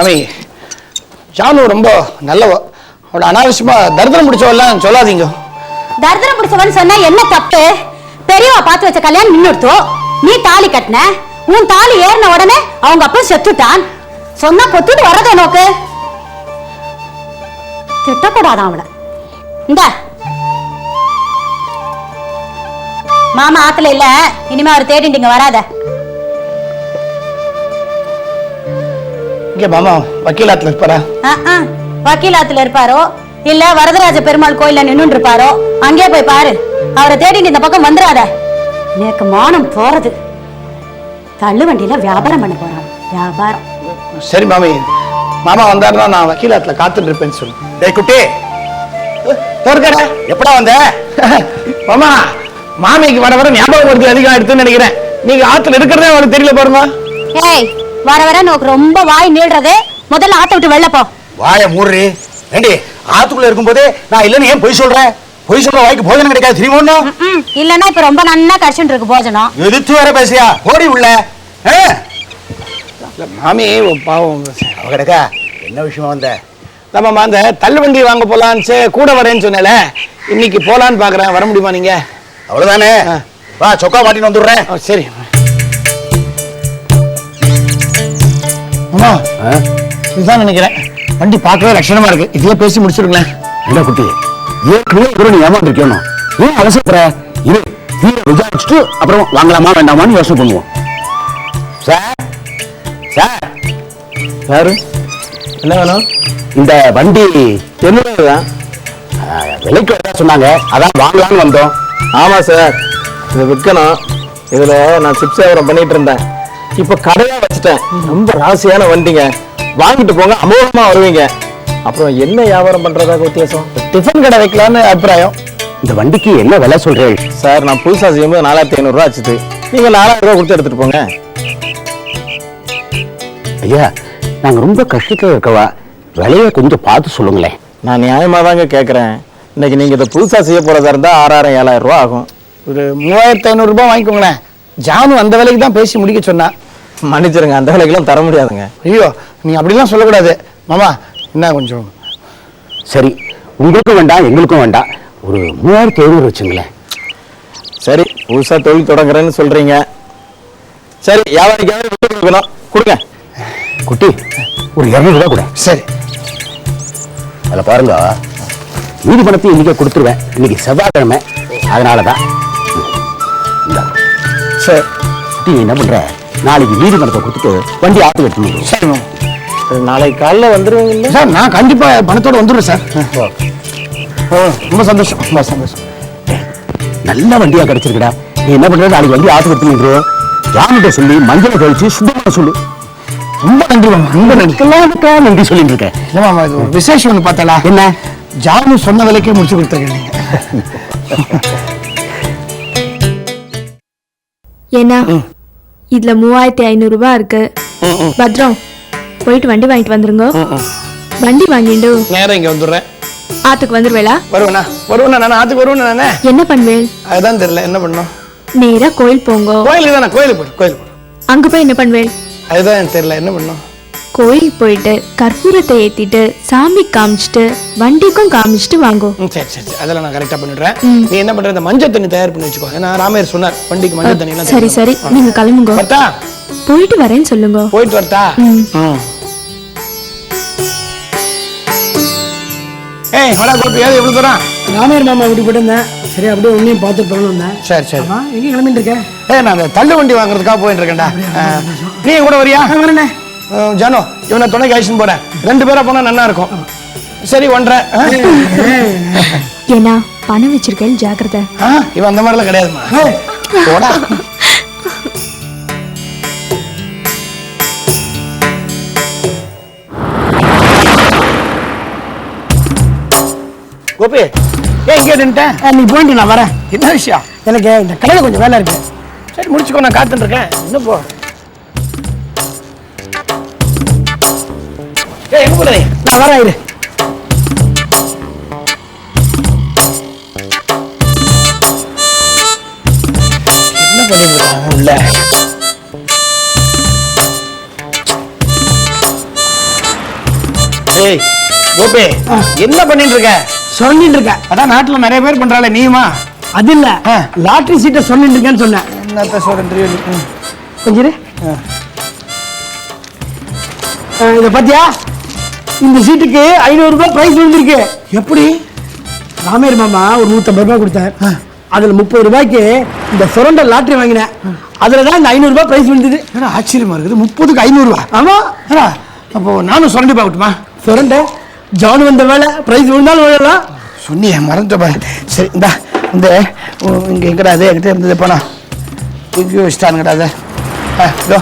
அமை ஜானு ரொம்ப நல்லவ. அவளோட அனாவசியமா தரித்திரம் பிடிச்சவெல்லாம் சொல்லாதீங்க. தரித்திரம் பிடிச்சவன் சொன்னா என்ன தப்பு? பெரியவா பார்த்து வச்ச கல்யாணம் நின்னுடுத்தோ நீ தாலி கட்டின? உன் தாலி ஏறின உடனே அவங்க அப்பா செத்துட்டான். சொன்னா கொத்துட்டு வர்றதே நோக்கு. திட்டக்கூடாதான் அவளை. இந்த. மாமா ஆத்துல இல்ல. இனிமே அவர் தேடிட்டு இங்க வராத. இங்க மாமா வக்கீலாத்துல இருப்பாரா. வக்கீலாத்துல இருப்பாரோ? இல்ல வரதராஜ பெருமாள் கோயில்ல நின்னு இருப்பாரோ? அங்கே போய் பாரு. அவரை தேடிட்டு இந்த பக்கம் வந்துடாத. எனக்கு மானம் போறது. தள்ளு வண்டியில வியாபாரம் பண்ண போறான் வியாபாரம். சரி மாமி மாமா வந்தாருன்னா நான் வக்கீலாத்துல காத்துட்டு இருப்பேன்னு சொல்லு. டேய் குட்டி. தோற்கட. எப்படா வந்த? மாமா மாமிக்கு வர வர ஞாபகம் வருது அதிகம் எடுத்துன்னு நினைக்கிறேன். நீங்க ஆத்துல இருக்கிறதே அவளுக்கு தெரியல பாருங்க ஏய் வர வர நோக்கு ரொம்ப வாய் நீள்றது. முதல்ல ஆத்த விட்டு வெளில போ. வாய மூடுறி. ஏண்டி ஆத்துக்குள்ள இருக்கும்போதே நான் இல்லைன்னு ஏன் பொய் சொல்றேன் பொய் சொல்ற வாய்க்கு போஜனம் கிடைக்காது தெரியுமா இல்லன்னா இப்ப ரொம்ப நன்னா கடிச்சுட்டு இருக்கு போஜனம். எதிர்த்து வேற பேசியா ஓடி உள்ள? மாமி பாவம். அவ கிடக்கா என்ன விஷயமா வந்த? நம்ம அந்த தள்ளு வண்டி வாங்க போலான்னு கூட வரேன்னு சொன்னேல. இன்னைக்கு போலான்னு பாக்குறேன். வர முடியுமா நீங்க? அவ்வளவுதானே. வா சொக்கா மாட்டின்னு வந்துடுறேன். சரி. அம்மா இதுதான் நினைக்கிறேன். வண்டி பார்க்கவே லட்சணமா இருக்கு. இதையே பேசி முடிச்சிருங்களேன். என்ன குட்டி? ஏற்கனவே நீ ஏமாந்துருக்கணும் ஏன் அவசரப்படுற? இது விசாரிச்சுட்டு அப்புறம் வாங்கலாமா வேண்டாமான்னு யோசனை பண்ணுவோம். Sir sir. யாரு? என்ன வேணும்? இந்த வண்டி என்னதான் விலைக்கு வரதா சொன்னாங்க. அதான் வாங்கலாம்னு வந்தோம். ஆமா சார். இதை விற்கணும் இதுல நான் சிப்ஸ் வியாபாரம் பண்ணிட்டு இருந்தேன். இப்ப கடையா வச்சுட்டேன். ரொம்ப ராசியான வண்டிங்க. வாங்கிட்டு போங்க அமோகமா வருவீங்க. அப்புறம் என்ன வியாபாரம் பண்றதா வித்தியாசம்? டிஃபன் கடை வைக்கலாம்னு அபிப்பிராயம். இந்த வண்டிக்கு என்ன விலை சொல்றேன் சார் நான் புதுசா செய்யும்போது நாலாயிரத்தி ஐநூறுரூவா ஆச்சுது. நீங்க நாலாயிரம் ரூபா கொடுத்து எடுத்துட்டு போங்க. ஐயா நாங்க ரொம்ப கஷ்டத்துல இருக்கவா? விலையை கொஞ்சம் பார்த்து சொல்லுங்களேன். நான் நியாயமா தாங்க கேட்குறேன் இன்னைக்கு நீங்க இதை புதுசா செய்ய போறதா இருந்தா ஆறாயிரம் ஏழாயிரம் ரூபா ஆகும். ஒரு மூவாயிரத்தி ஐநூறு ரூபாய் வாங்கிக்கோங்களேன். ஜானு அந்த விலைக்கு தான் பேசி முடிக்க சொன்னா. மன்னிச்சிருங்க அந்த விலைக்கெல்லாம் தர முடியாதுங்க. ஐயோ நீ அப்படிலாம் சொல்லக்கூடாது. மாமா என்ன கொஞ்சம். சரி உங்களுக்கும் வேண்டாம் எங்களுக்கும் வேண்டாம். ஒரு மூவாயிரத்தி ஐநூறு வச்சுங்களேன். சரி புதுசா தொழில் தொடங்குறேன்னு சொல்றீங்க. சரி வியாபாரிக்காவது கொடுக்கணும். கொடுங்க. குட்டி ஒரு இரநூறு ரூபா கூட. சரி. அதில் பாருங்க மீதி பணத்தை இன்னைக்கு கொடுத்துருவேன். இன்னைக்கு செவ்வாய்க்கிழமை. அதனால தான் சரி. குட்டி என்ன பண்ற? நாளைக்கு மீதி பணத்தை கொடுத்துட்டு வண்டி ஆத்து எடுத்து சரி நாளைக்கு காலைல வந்துருவீங்க சார் நான் கண்டிப்பா பணத்தோட வந்துடுறேன் சார். ரொம்ப சந்தோஷம் ரொம்ப சந்தோஷம். நல்ல வண்டியா கிடைச்சிருக்குடா. நீ என்ன பண்ற? நாளைக்கு வண்டி ஆத்து எடுத்து ராமிட்ட சொல்லி மஞ்சள் கழிச்சு சுத்தமா சொல்லு. ரொம்ப நன்றி மாமா ரொம்ப நன்றி. நன்றி சொல்லிட்டு இருக்கேன். இல்ல மாமா இது ஒரு விசேஷம் ஒன்று பார்த்தாலா என்ன? ஜானு சொன்ன விலைக்கே முடிச்சு கொடுத்துருக்கீங்க ஏன்னா இதுல மூவாயிரத்தி ஐநூறு ரூபாய் இருக்கு. பத்ரம் போயிட்டு வண்டி வாங்கிட்டு வந்துருங்க. வண்டி வாங்கிட்டு நேரம் இங்க வந்துடுறேன். ஆத்துக்கு வந்துருவேளா? வருவேண்ணா. வருவேண்ணா நான் ஆத்துக்கு வருவேண்ணா நானே. என்ன பண்ணுவேள்? அதுதான் தெரியல என்ன பண்ணணும்? நேரா கோயில் போங்க. கோயிலுக்கு தானே கோயிலுக்கு போடு கோயிலுக்கு அங்க போய் என்ன பண்ணுவேள்? அதுதான் எனக்கு தெரியல. என்ன பண்ணணும்? கோயிலுக்கு போயிட்டு கற்பூரத்தை ஏத்திட்டு சாமி காமிச்சிட்டு வண்டிக்கும் காமிச்சிட்டு வாங்கோ. ம், சரி சரி சரி. அதெல்லாம் நான் கரெக்டாக பண்ணிடுறேன். நீ என்ன பண்ற? இந்த மஞ்சள் தண்ணி தயார் பண்ணி வச்சுக்கோ. ஏன்னா ராமையர் சொன்னார் வண்டிக்கு மஞ்சள் தண்ணி எல்லாம் சரி சரி. நீங்க கிளம்புங்க. வரட்டா? போயிட்டு வரேன்னு சொல்லுங்க. போயிட்டு வரட்டா? ம். ஏய் வாடா கோபி. ஏது எவ்வளவு தூரம்? ராமையர் மாமா இப்படி போட்டிருந்தேன் சரி அப்படியே உன்னையும் பார்த்து போகணும் வந்தேன். சரி சரி. ஆமா எங்க கிளம்பிட்டு இருக்க ஏய் நான் அந்த தள்ளு வண்டி வாங்குறதுக்காக போயிட்டு இருக்கேன்டா. ஆ, நீ கூட வரியா? வரேண்ணே ஜானு இவனை துணைக்கு அழைச்சின்னு போறேன். ரெண்டு பேரா போனா நல்லா இருக்கும். சரி ஒன்றரை? ஏன்னா பணம் வச்சிருக்கேன் ஜாக்கிரதை. இவன் அந்த மாதிரிலாம் கிடையாதுமா போடா. கோபி ஏன் இங்கே நின்ட்டேன் நீ போயிட்டு நான் வரேன். என்ன விஷயம்? எனக்கு இந்த கடையில் கொஞ்சம் வேலை இருக்கு. சரி முடிச்சுக்கோ நான் காத்துட்டு இருக்கேன். இன்னும் போ. எங்க போற நீ? நான் வரேன் இரு. என்ன பண்ணிட்டு இருக்காங்க உள்ள? ஏய் கோபி என்ன பண்ணிட்டு இருக்க சொல்லிட்டு இருக்கேன் அதான் நாட்டுல நிறைய பேர் பண்றாளே நீயுமா? அது இல்ல. லாட்டரி சீட்டை சொல்லிட்டு இருக்கேன்னு சொன்னேன். என்னத்த சொல்றேன் கொஞ்சம் இத பாத்தியா? இந்த சீட்டுக்கு ஐநூறு ரூபாய் பிரைஸ் விழுந்திருக்கு. எப்படி? ராமேர் மாமா ஒரு நூத்தம்பது ரூபாய் கொடுத்தார். அதுல முப்பது ரூபாய்க்கு இந்த சுரண்ட லாட்டரி வாங்கினேன். அதுல தான் இந்த ஐநூறு ரூபாய் பிரைஸ் விழுந்தது. என்ன ஆச்சரியமா இருக்குது? முப்பதுக்கு ஐநூறுவா ஆமா. ஏடா, அப்போ நானும் சுரண்டி பார்க்கட்டுமா? சுரண்ட? ஜான் வந்த வேலை பிரைஸ் விழுந்தாலும் விழலாம் சொன்னியே மறந்துட்ட பாரு. சரி இந்தா இந்த இங்க எங்கடா அது? என்கிட்ட இருந்தது போனா. இங்கே வச்சுட்டானுங்கடா அது. ஆ இதோ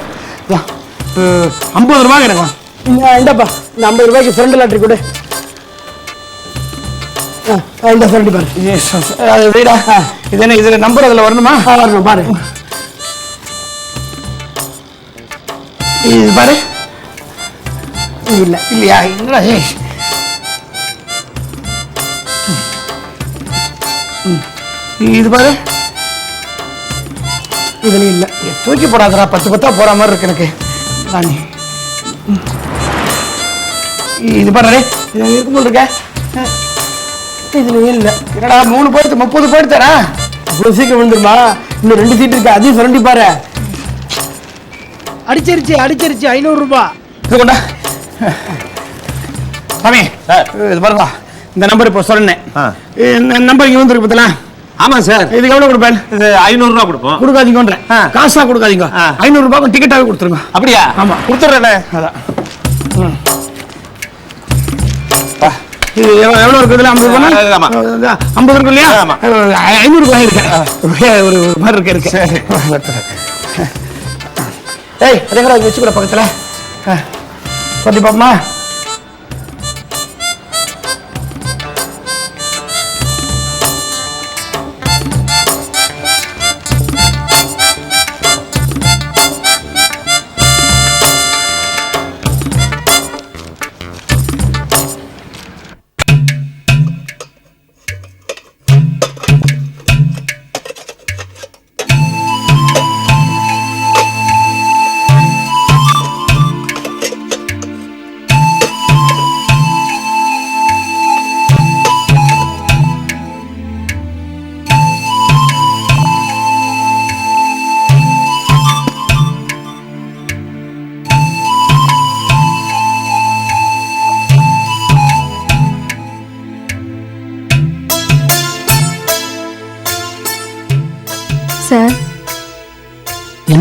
ஐம்பது எனக்கு. இங்க, இந்தாப்பா இந்த ஐம்பது ரூபாய்க்கு சுரண்ட லாட்டரி கொடு. ஆ, ஆ, இந்த சுரண்டி பாரு. அது வீடா? இது என்ன இதுல நம்பர் அதுல வரணுமா? ஆ, வரணும் பாரு. இது பாரு. இல்ல இல்லையா? என்னடா. இது பாரு. இதுலயும் இல்ல. தூக்கி போடாதடா. பத்து பத்தா போற மாதிரி இருக்கு எனக்கு. நானே. இது இது இருக்கும் போல் இருக்க இதுலயும் இல்ல. என்னடா மூணு போயிடுத்து முப்பது போயிடுத்தாடா இவ்வளவு சீக்கிரம் விழுந்துருமா? இன்னும் ரெண்டு சீட் இருக்கு. அதையும் சுரண்டி பாரு. அடிச்சிருச்சு அடிச்சிருச்சு ஐநூறு ரூபாய் இது கொண்டா. சாமி இது பாருங்க. இந்த நம்பர் இப்போ சொன்னேன். நம்பர் இங்க வந்துருக்கு பார்த்தல ஆமா சார். இதுக்கு எவ்வளவு கொடுப்பேன்? இது ஐநூறு ரூபா கொடுப்போம். கொடுக்காதீங்கன்ற. ஆ. காசா கொடுக்காதீங்க. ஆ. ஐநூறு ரூபாய்க்கு டிக்கெட்டாவே கொடுத்துருங்க. அப்படியா? ஆமா. கொடுத்துட்றேனே அதான். ம். இது எவ்வளவு எவ்வளவு இருக்கு இதுல ஐம்பது ஆமா. ஐம்பது இருக்கும் இல்லையா. ஐநூறு ரூபாய் இருக்கு. ஒரு மாதிரி இருக்கு இருக்கு. ஏய் அதேங்கடா வச்சு கூட பக்கத்துல. ஆ. சொல்லி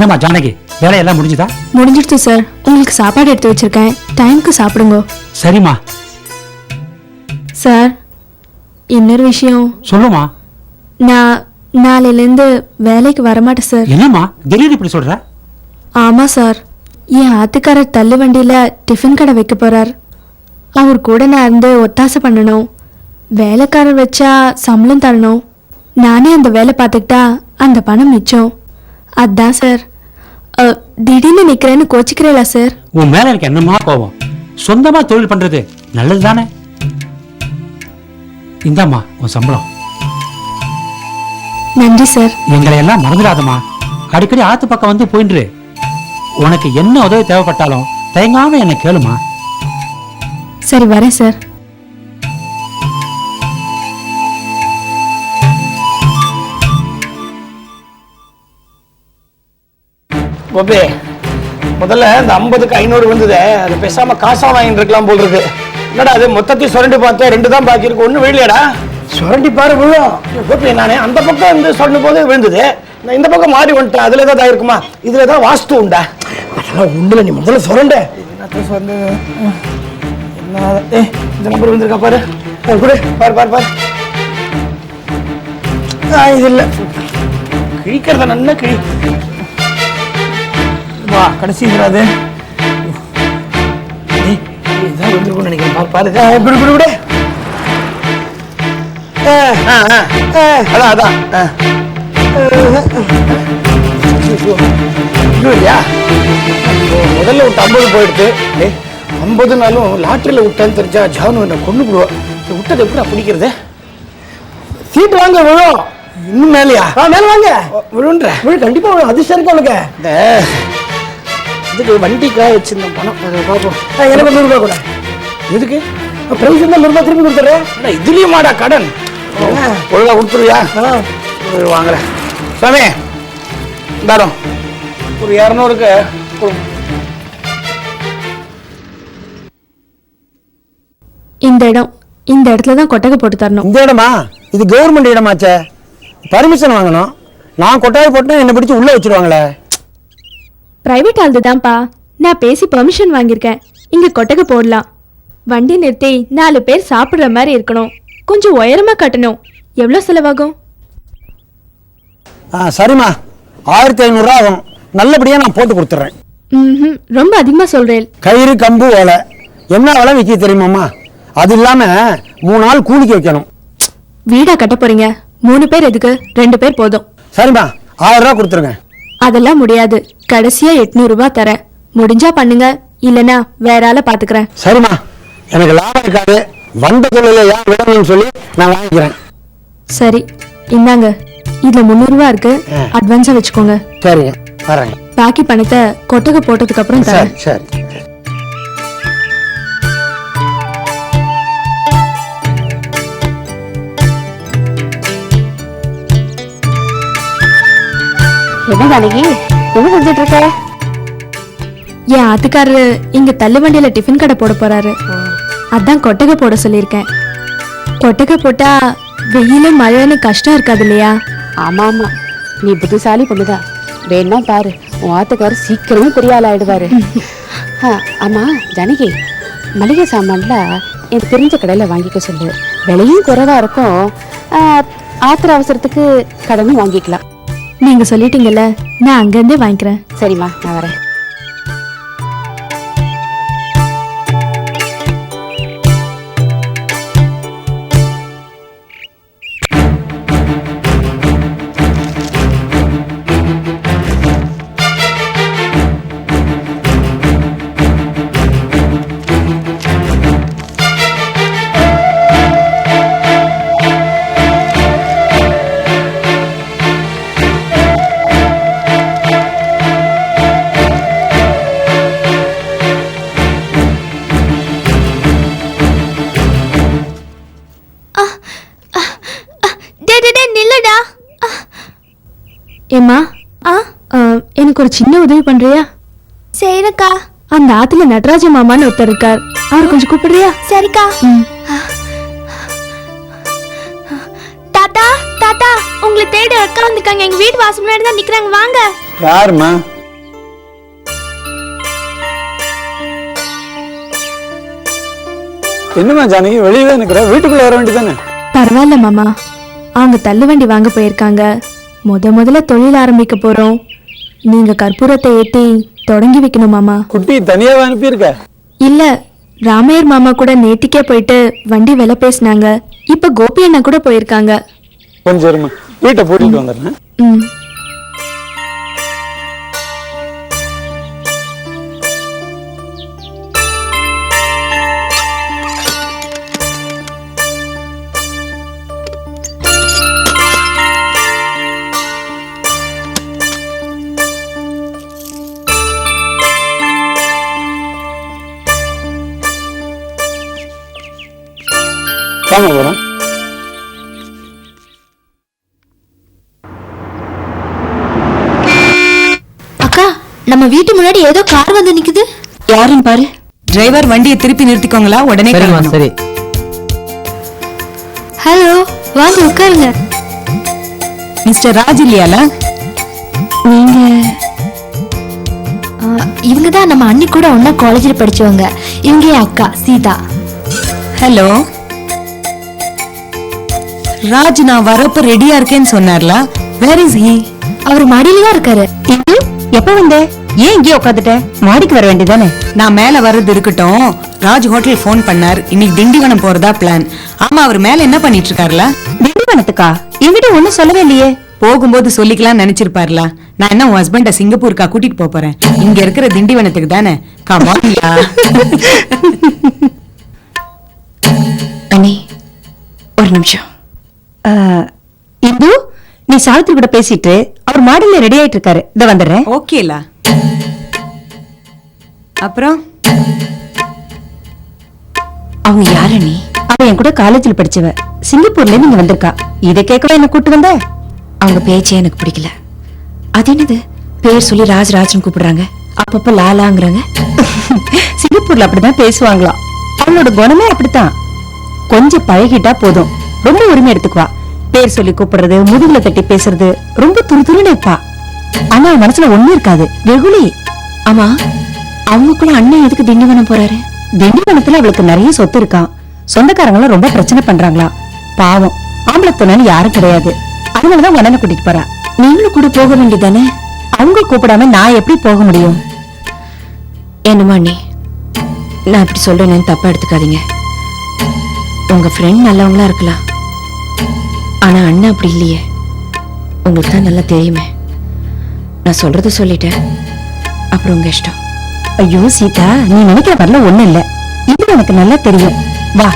என்னம்மா ஜானகி வேலையெல்லாம் முடிஞ்சுதா? முடிஞ்சிடுச்சு சார். உங்களுக்கு சாப்பாடு எடுத்து வச்சிருக்கேன். டைம்க்கு சாப்பிடுங்க. சரிம்மா. சார் இன்னொரு விஷயம். சொல்லுமா நான் நாளையிலேருந்து வேலைக்கு வரமாட்டேன் சார். என்னம்மா? திடீர்னு இப்படி சொல்ற? ஆமாம் சார். என் ஆத்துக்காரர் தள்ளு வண்டியில் டிஃபன் கடை வைக்க போகிறார் அவர் கூட நான் இருந்து ஒத்தாசை பண்ணணும். வேலைக்காரர் வச்சா சம்பளம் தரணும். நானே அந்த வேலை பார்த்துக்கிட்டா அந்த பணம் மிச்சம். அதான் சார். திடீர்னு நிற்கிறேன்னு கோச்சிக்கிறீங்களா சார்? உன் மேல எனக்கு என்னம்மா கோபம்? சொந்தமா தொழில் பண்றது நல்லது தானே இந்தாம்மா உன் சம்பளம். நன்றி சார். எங்களை எல்லாம் மறந்துடாதம்மா. அடிக்கடி ஆத்து பக்கம் வந்து போயின்று உனக்கு என்ன உதவி தேவைப்பட்டாலும் தயங்காம என்னை கேளுமா சரி வரேன் சார். கோபி முதல்ல இந்த ஐம்பதுக்கு ஐநூறு வந்ததே அது பேசாம காசா வாங்கிட்டு இருக்கலாம் போல் இருக்கு. என்னடா அது மொத்தத்தையும் சுரண்டி பார்த்தேன் ரெண்டு தான் பாக்கி இருக்கு. ஒண்ணு விழலையாடா சுரண்டி பாரு விழும் கோபி நானே அந்த பக்கம் இருந்து சொல்லும் போது விழுந்தது. நான் இந்த பக்கம் மாறி வந்துட்டேன். அதுல ஏதாவது இருக்குமா இதுல ஏதாவது வாஸ்து உண்டா? அதெல்லாம் உண்டுல நீ முதல்ல சுரண்ட. சொல்லு என்ன இந்த நம்பர் வந்திருக்கா பாரு. பாரு பாரு பாரு. ஆ, இது இல்ல. கிழிக்கிறத நல்லா கிழி. வா கடைசி அது. ஏய், இதுதான் வந்திருக்கும்னு நினைக்கிறேன். பாரு பாரு. ஆ, இப்படி இப்படி விடு. ஆ, ஆ, ஆ, ஆ, அதான் இல்லையா முதல்ல ஒரு ஐம்பது போயிடுது ஐம்பது நாளும் லாட்டரியில் விட்டேன்னு தெரிஞ்சா ஜானு என்னை கொண்டு விடுவா. இதை விட்டதை எப்படி பிடிக்கிறது? சீட்டு வாங்க விழும் இன்னும் மேலையா? ஆ மேல வாங்க. விழுன்ற. விழு கண்டிப்பா விழும் அதிர்ஷ்டம் இருக்கு உனக்கு? இதுக்கு வண்டிக்காக வச்சிருந்தேன் பணம். அதை பார்ப்போம் ஆ, எனக்கு நூறு ரூபாய் கூட. எதுக்கு? பிரைஸ் இருந்தா நூறு ரூபாய் திருப்பி கொடுத்துறேன் அண்ணா, இதுலயுமாடா கடன். ஒழுங்கா கொடுத்துருவியா? ஒரு வாங்குறேன். சாமி இந்தாரம் ஒரு இரநூறுக்கு கொடுங்க இந்த இடம் இந்த இடத்துல தான் கொட்டகை போட்டு தரணும். இந்த இடமா? இது கவர்மெண்ட் இடமாச்சே. பர்மிஷன் வாங்கணும். நான் கொட்டாய் போட்டேன் என்னை பிடிச்சி உள்ள வச்சிருவாங்களே. பிரைவேட் ஆள்து தான்ப்பா. நான் பேசி பெர்மிஷன் வாங்கியிருக்கேன். இங்க கொட்டகை போடலாம். வண்டி நிறுத்தி நாலு பேர் சாப்பிடுற மாதிரி இருக்கணும். கொஞ்சம் உயரமா கட்டணும். எவ்வளோ செலவாகும்? ஆ சரிம்மா. ஆயிரத்தி ஐநூறுரூவா ஆகும். நல்லபடியாக நான் போட்டு கொடுத்துட்றேன். ம் ரொம்ப அதிகமா சொல்றேன் கயிறு கம்பு ஓலை. என்ன விலை விற்க தெரியுமாம்மா? அது இல்லாமல் மூணு நாள் கூலிக்கு வைக்கணும். வீடா கட்ட போறீங்க. மூணு பேர் எதுக்கு? ரெண்டு பேர் போதும். சரிம்மா. ஆயிரம் ரூபா கொடுத்துருங்க. அதெல்லாம் முடியாது. கடைசியா எட்நூறு ரூபாய் தரேன். முடிஞ்சா பண்ணுங்க. இல்லனா வேற ஆளை பாத்துக்கிறேன். சரிம்மா. எனக்கு லாபம் இருக்காது. வந்த தொழில ஏன் விடணும்னு சொல்லி நான் வாங்கிக்கிறேன். சரி. இந்தாங்க. இதுல முந்நூறு ரூபாய் இருக்கு. அட்வான்ஸா வச்சுக்கோங்க. சரிங்க. வரேங்க. பாக்கி பணத்தை கொட்டகை போட்டதுக்கு அப்புறம் சரி தரேன். சரி. என்ன ஜானகி என்ன செஞ்சுட்டு இருக்க என் ஆத்துக்காரரு இங்க தள்ளுவண்டியில டிஃபன் கடை போட போறாரு. அதான் கொட்டகை போட சொல்லியிருக்கேன். கொட்டகை போட்டா வெயிலும் மழைன்னு கஷ்டம் இருக்காது இல்லையா? ஆமா ஆமா நீ புத்திசாலி பொண்ணுதான் வேணா பாரு உன் ஆத்துக்காரர் சீக்கிரமே பெரிய ஆள் ஆயிடுவாரு ஆ, ஆமா ஜானகி மளிகை சாமான்ல எனக்கு தெரிஞ்ச கடையில வாங்கிக்க சொல்லு. விலையும் குறைவா இருக்கும். ஆ, ஆத்திர அவசரத்துக்கு கடனும் வாங்கிக்கலாம். நீங்க சொல்லிட்டீங்கல்ல நான் அங்கிருந்தே வாங்கிக்கிறேன். சரிம்மா நான் வரேன். ஏம்மா ஆ? எனக்கு ஒரு சின்ன உதவி பண்றியா? சரிக்கா அந்த ஆத்துல நடராஜ மாமான்னு ஒருத்தர் இருக்கார். அவர் கொஞ்சம் கூப்பிடுறியா? சரிக்கா. தாத்தா தாத்தா உங்களை தேடி அக்கா வந்திருக்காங்க. எங்க வீட்டு வாசல் முன்னாடி தான் நிக்கிறாங்க. வாங்க. யாருமா என்னம்மா ஜானகி வெளியவே நிக்கிற? வீட்டுக்குள்ள வர வேண்டியதானே பரவாயில்ல மாமா. அவங்க தள்ளுவண்டி வாங்க போயிருக்காங்க. முத முதல்ல தொழில் ஆரம்பிக்க போறோம். நீங்க கற்பூரத்தை ஏத்தி தொடங்கி வைக்கணும் மாமா. குட்டி தனியாவே அனுப்பியிருக்க? இல்ல ராமையர் மாமா கூட நேத்திக்கே போயிட்டு வண்டி விலை பேசினாங்க. இப்ப கோபி அண்ணா கூட போயிருக்காங்க. கொஞ்சம் இருமா. வீட்டை பூட்டிட்டு வந்துடுறேன். ம். நம்ம வீட்டு முன்னாடி ஏதோ கார் வந்து நிக்குது. யாருன்னு பாரு. டிரைவர் வண்டியை திருப்பி நிறுத்திக்கோங்களா உடனே கிளம்பணும். சரி. ஹலோ வாங்க உட்காருங்க. மிஸ்டர் ராஜ் இல்லையால? நீங்க இவங்க தான் நம்ம அண்ணி கூட ஒன்னா காலேஜில் படிச்சவங்க. இவங்க என் அக்கா சீதா. ஹலோ ராஜ் நான் வரப்ப ரெடியா இருக்கேன்னு சொன்னார்ல. வேர் இஸ் ஹி அவர் மடியில தான் இருக்காரு எப்ப வந்த? ஏன் இங்கே உட்காந்துட்ட மாடிக்கு வர வேண்டியதானே நான் மேல வர்றது இருக்கட்டும். ராஜ் ஹோட்டல் ஃபோன் பண்ணார். இன்னைக்கு திண்டிவனம் போறதா பிளான் ஆமா அவர் மேல என்ன பண்ணிட்டு இருக்காருல திண்டிவனத்துக்கா? என்கிட்ட ஒண்ணும் சொல்லவே இல்லையே. போகும்போது சொல்லிக்கலாம் நினைச்சிருப்பாருல. நான் என்ன உன் ஹஸ்பண்ட சிங்கப்பூருக்கா கூட்டிட்டு போறேன்? இங்க இருக்கிற திண்டிவனத்துக்கு தானே? கமான்யா அண்ணி ஒரு நிமிஷம். இந்து நீ சாவித்திரி கூட பேசிட்டு அவர் மாடல்ல ரெடி ஆயிட்டு இருக்காரு. இத வந்துடுறேன். ஓகேலா அப்புறம்? அவங்க யாரு நீ? அவ என் கூட காலேஜ்ல படிச்சவ. சிங்கப்பூர்ல இருந்து இங்க வந்திருக்கா. இதை கேட்கவா என்ன கூட்டு வந்த? அவங்க பேச்சே எனக்கு பிடிக்கல. அது என்னது? பேர் சொல்லி ராஜ் ராஜ்னு கூப்பிடுறாங்க. அப்பப்ப லாலாங்கிறாங்க. சிங்கப்பூர்ல அப்படிதான் பேசுவாங்களாம். அவளோட குணமே அப்படித்தான். கொஞ்சம் பழகிட்டா போதும். ரொம்ப உரிமை எடுத்துக்குவா. பேர் சொல்லி கூப்பிடுறது முதுகுல தட்டி பேசுறது ரொம்ப துரு துருன்னு இருப்பா. ஆனா மனசுல ஒண்ணும் இருக்காது. வெகுளி. ஆமா. அவங்களுக்குள்ள அண்ணன் எதுக்கு திண்டிவனம் போறாரு? திண்டிவனத்துல அவளுக்கு நிறைய சொத்து இருக்கான் சொந்தக்காரங்களும் ரொம்ப பிரச்சனை பண்றாங்களா? பாவம். ஆம்பளை துணைன்னு யாரும் கிடையாது. அதனாலதான் உடனே கூட்டிட்டு போறா. நீங்களும் கூட போக வேண்டியதானே அவங்க கூப்பிடாம நான் எப்படி போக முடியும்? என்னமா நீ? நான் இப்படி சொல்றேன்னு தப்பா எடுத்துக்காதீங்க. உங்க ஃப்ரெண்ட் நல்லவங்களா இருக்கலாம். ஆனா அண்ணன் அப்படி இல்லையே. உங்களுக்கு தான் நல்லா தெரியுமே. நான் சொல்றத சொல்லிட்டேன். அப்புறம் உங்க இஷ்டம். ஐயோ சீதா நீ நினைக்கிற வரல ஒண்ணு இல்ல. இது எனக்கு நல்லா தெரியும். வா.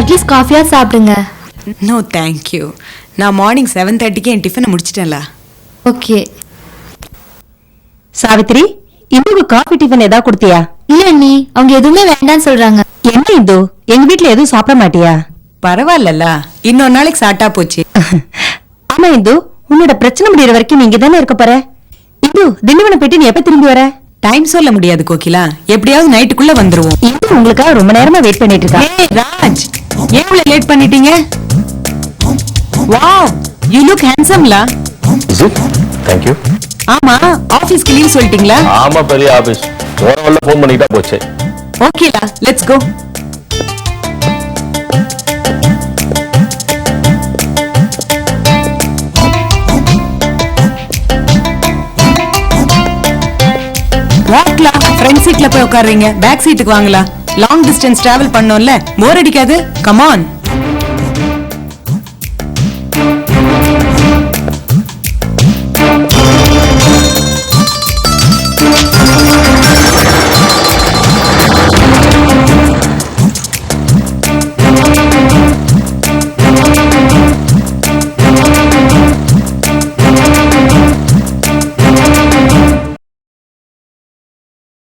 அட்லீஸ்ட் காஃபியா சாப்பிடுங்க. நோ தேங்க்யூ நான் மார்னிங் செவன் தேர்ட்டிக்கு என் டிஃபனை முடிச்சிட்டேன்ல. ஓகே சாவித்ரி இந்துக்கு காஃபி டிஃபன் ஏதாவது கொடுத்தியா? இல்ல அண்ணி. அவங்க எதுவுமே வேண்டாம்னு சொல்றாங்க. என்ன இந்து எங்க வீட்ல எதுவும் சாப்பிட மாட்டியா? பரவாயில்லல்ல இன்னொரு நாளைக்கு சாட்டா போச்சு. ஆமா இந்து. உன்னோட பிரச்சனை முடியற வரைக்கும் நீங்க தானே இருக்க போற? இந்து திண்டிவனம் போயிட்டு நீ எப்ப திரும்பி வர? டைம் சொல்ல முடியாது கோகிலா. எப்படியாவது நைட்டுக்குள்ள வந்துருவோம். இந்து உங்களுக்காக ரொம்ப நேரமா வெயிட் பண்ணிட்டு இருக்கா? ஏய் ராஜ் ஏன் இவ்வளவு லேட் பண்ணிட்டீங்க? வாவ் யூ லுக் ஹேண்ட்ஸம்லா தேங்க்யூ ஆமா ஆபீஸ்க்கு லீவ் சொல்லிட்டீங்களா? ஆமா பெரிய ஆபீஸ் வரல ஃபோன் பண்ணிட்டா போச்சு. ஓகேலா லெட்ஸ் கோ வாட்லா ஃப்ரண்ட் சீட்ல போய் உட்காருறீங்க. பேக் சீட்டுக்கு வாங்கலாம். லாங் டிஸ்டன்ஸ் டிராவல் பண்ணோம்ல? போர் அடிக்காது. கமான்